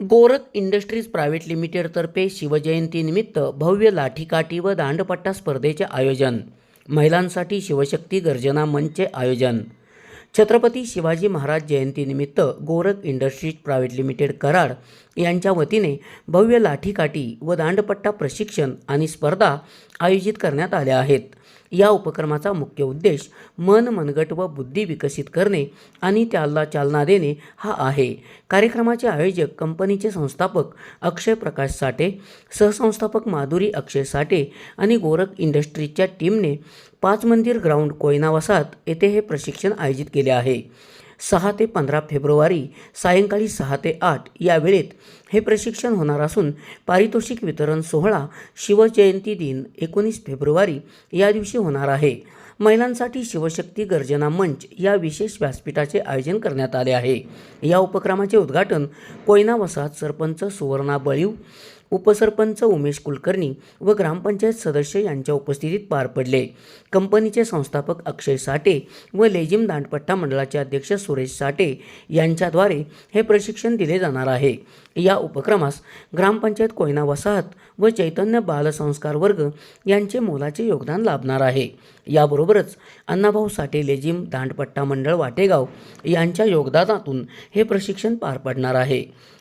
Gorakh industries private लिमिटेडतर्फे शिवजयंतीनिमित्त भव्य लाठीकाठी व दांडपट्टा स्पर्धेचे आयोजन. महिलांसाठी शिवशक्ती गर्जना मंचचे आयोजन. छत्रपती शिवाजी महाराज जयंतीनिमित्त Gorakh industries private limited Karad यांच्या वतीने भव्य लाठीकाठी व दांडपट्टा प्रशिक्षण आणि स्पर्धा आयोजित करण्यात आल्या आहेत. या उपक्रमाचा मुख्य उद्देश मन मनगट व बुद्धी विकसित करणे आणि त्याला चालना देणे हा आहे. कार्यक्रमाचे आयोजक कंपनीचे संस्थापक अक्षय प्रकाश साठे सहसंस्थापक माधुरी अक्षय साठे आणि गोरख इंडस्ट्रीजच्या टीमने पाच मंदिर ग्राउंड कोयना वसाहत येथे हे प्रशिक्षण आयोजित केले आहे. सहा ते पंधरा फेब्रुवारी सायंकाळी सहा ते आठ या वेळेत हे प्रशिक्षण होणार असून पारितोषिक वितरण सोहळा शिवजयंती दिन एकोणीस फेब्रुवारी या दिवशी होणार आहे. महिलांसाठी शिवशक्ती गर्जना मंच या विशेष व्यासपीठाचे आयोजन करण्यात आले आहे. या उपक्रमाचे उद्घाटन कोयना वसाहत सरपंच सुवर्णा बळीव उपसरपंच उमेश कुलकर्णी व ग्रामपंचायत सदस्य यांच्या उपस्थितीत पार पडले. कंपनीचे संस्थापक अक्षय साठे व लेझिम दांडपट्टा मंडळाचे अध्यक्ष सुरेश साठे यांच्याद्वारे हे प्रशिक्षण दिले जाणार आहे. या उपक्रमास ग्रामपंचायत कोयना वसाहत व चैतन्य बालसंस्कार वर्ग यांचे मोलाचे योगदान लाभणार आहे. याबरोबरच अण्णाभाऊ साठे लेझिम दांडपट्टा मंडळ वाटेगाव यांच्या योगदानातून हे प्रशिक्षण पार पडणार आहे.